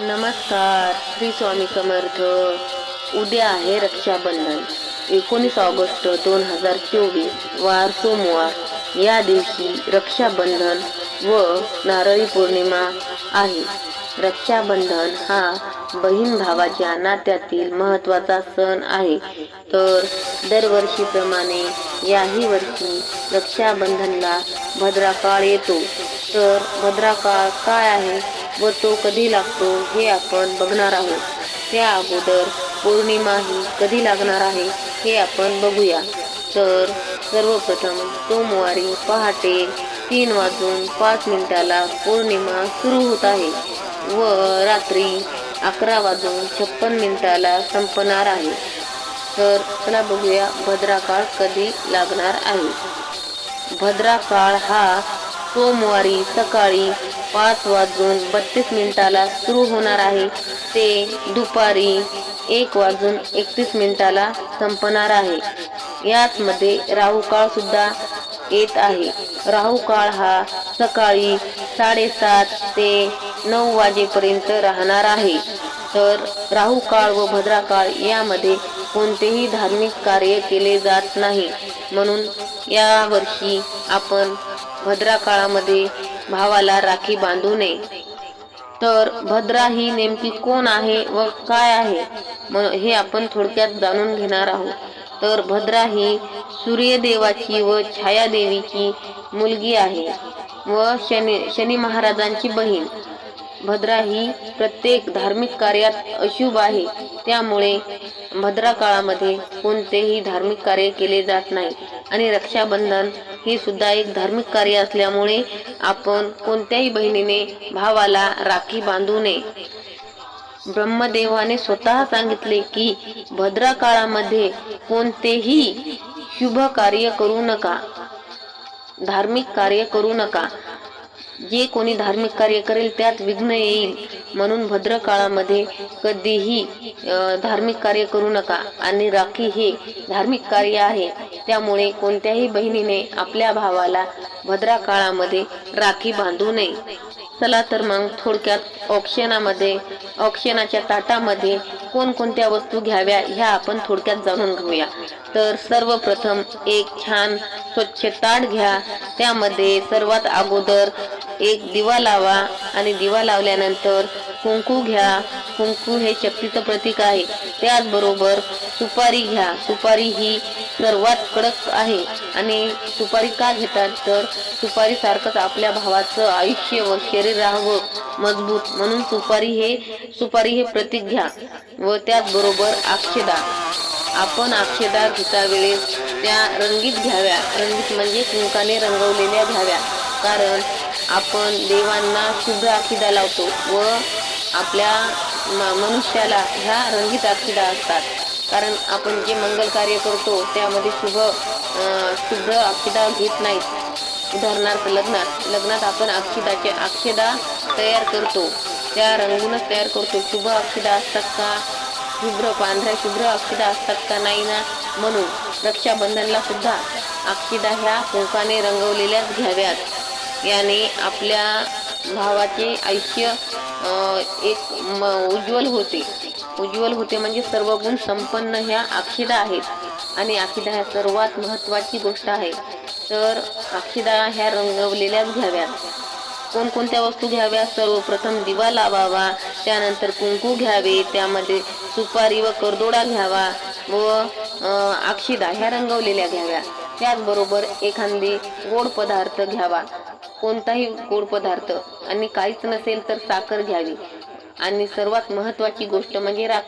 नमस्कार श्री स्वामी समर्थ. उद्या आहे रक्षाबंधन एकोणीस ऑगस्ट दोन हजार चोवीस वार सोमवार या दिवशी रक्षाबंधन व नारळी पौर्णिमा आहे. रक्षाबंधन हा बहीण भावाच्या नात्यातील महत्त्वाचा सण आहे. तर दरवर्षीप्रमाणे याही वर्षी रक्षाबंधनला भद्राकाळ येतो. तर भद्राकाळ काय आहे? व तो कधी लागतो हे आपण बघणार आहोत. त्या अगोदर पौर्णिमा ही कधी लागणार आहे हे आपण बघूया. तर सर्वप्रथम सोमवारी पहाटे तीन वाजून पाच मिनिटाला पौर्णिमा सुरू होत आहे व रात्री अकरा वाजून छप्पन मिनिटाला संपणार आहे. तर चला बघूया भद्राकाळ कधी लागणार आहे. भद्राकाळ हा सोमवारी सकाळी पाच वाजून बत्तीस मिनिटाला सुरू होणार आहे. ते दुपारी एक वाजून एकतीस मिनिटाला संपणार आहे. याचमध्ये राहू काळ सुद्धा येत आहे. राहू काळ हा सकाळी साडेसात ते नऊ वाजेपर्यंत राहणार आहे. तर राहू काळ व भद्रा काळ यामध्ये कोणतेही धार्मिक कार्य केले जात नाही. म्हणून या वर्षी आपण भद्रा काळामध्ये भावाला राखी बांधू नये. तर भद्रा ही नेमकी कोण आहे व काय आहे? हे आपण थोडक्यात जाणून घेणार आहोत. तर भद्रा ही सूर्यदेवाची व छायादेवीची मुलगी आहे व शनी शनी महाराजांची बहीण. भद्रा ही प्रत्येक धार्मिक कार्यात अशुभ आहे. त्यामुळे भद्रा काळामध्ये कोणतेही धार्मिक कार्य केले जात नाही. आणि रक्षाबंधन हे सुद्धा एक धार्मिक कार्य असल्यामुळे आपण कोणत्याही बहिणीने भावाला राखी बांधू नये. ब्रह्मदेवाने स्वतः सांगितले की भद्रा काळामध्ये कोणतेही शुभ कार्य करू नका. धार्मिक कार्य करू नका. जे कोणी धार्मिक कार्य करेल त्यात विघ्न येईल. म्हणून भद्र काळामध्ये कधीही धार्मिक कार्य करू नका. आणि राखी हे धार्मिक कार्य आहे. त्यामुळे कोणत्याही बहिणीने आपल्या भावाला भद्रा काळामध्ये राखी बांधू नये. चला तर मग थोडक्यात औक्षणामध्ये औक्षणाच्या ताटामध्ये कोणकोणत्या वस्तू घ्याव्या ह्या आपण थोडक्यात जाणून घेऊया. तर सर्वप्रथम एक छान स्वच्छ ताट घ्या. त्यामध्ये सर्वात अगोदर एक दिवा लावा आणि दिवा लावल्यानंतर कुंकू घ्या. कुंकू हे शक्तीचं प्रतीक आहे. त्याचबरोबर सुपारी घ्या. सुपारी ही सर्वात कडक आहे. आणि सुपारी का घेतात? तर सुपारी सारखंच आपल्या भावाचं आयुष्य व शरीर राहावं मजबूत. म्हणून सुपारी हे सुपारी हे प्रतीक घ्या. व त्याचबरोबर अक्षदा आपण अक्षदा घेता वेळेस त्या रंगीत घ्याव्या. रंगीत म्हणजे कुंकाने रंगवलेल्या घ्याव्या. कारण आपण देवांना शुभ्र अखिदा लावतो व आपल्या म- मनुष्याला ह्या रंगीत अखिदा असतात. कारण आपण जे मंगल कार्य करतो त्यामध्ये शुभ शुभ्र अक्षिदा घेत नाहीत. उदाहरणार्थ लग्नात लग्नात आपण अक्षिदाचे अक्षदा तयार करतो. त्या रंगूनच तयार करतो. शुभ अक्षिदा असतात का? शुभ्र पांढऱ्या शुभ्र अक्षिदा असतात का नाही ना? म्हणून रक्षाबंधनला सुद्धा अक्षिदा ह्या कुंकाने रंगवलेल्याच घ्याव्यात. याने आपल्या भावाचे आयुष्य एक म- उज्ज्वल होते. उज्ज्वल होते म्हणजे सर्व गुण संपन्न ह्या अक्षिदा आहेत. आणि अक्षिदा ह्या सर्वात महत्त्वाची गोष्ट आहे. तर अक्षिदा ह्या रंगवलेल्याच घ्याव्यात. कोणकोणत्या वस्तू घ्याव्या? सर्वप्रथम दिवा लावावा त्यानंतर कुंकू घ्यावे त्यामध्ये सुपारी व करदोडा घ्यावा व अक्षिदा ह्या रंगवलेल्या घ्याव्या. त्याचबरोबर एखादी गोड पदार्थ घ्यावा. कोणताही गोड पदार्थ आणि काहीच नसेल तर साखर घ्यावी. आणि सर्वात महत्त्वाची गोष्ट म्हणजे राखी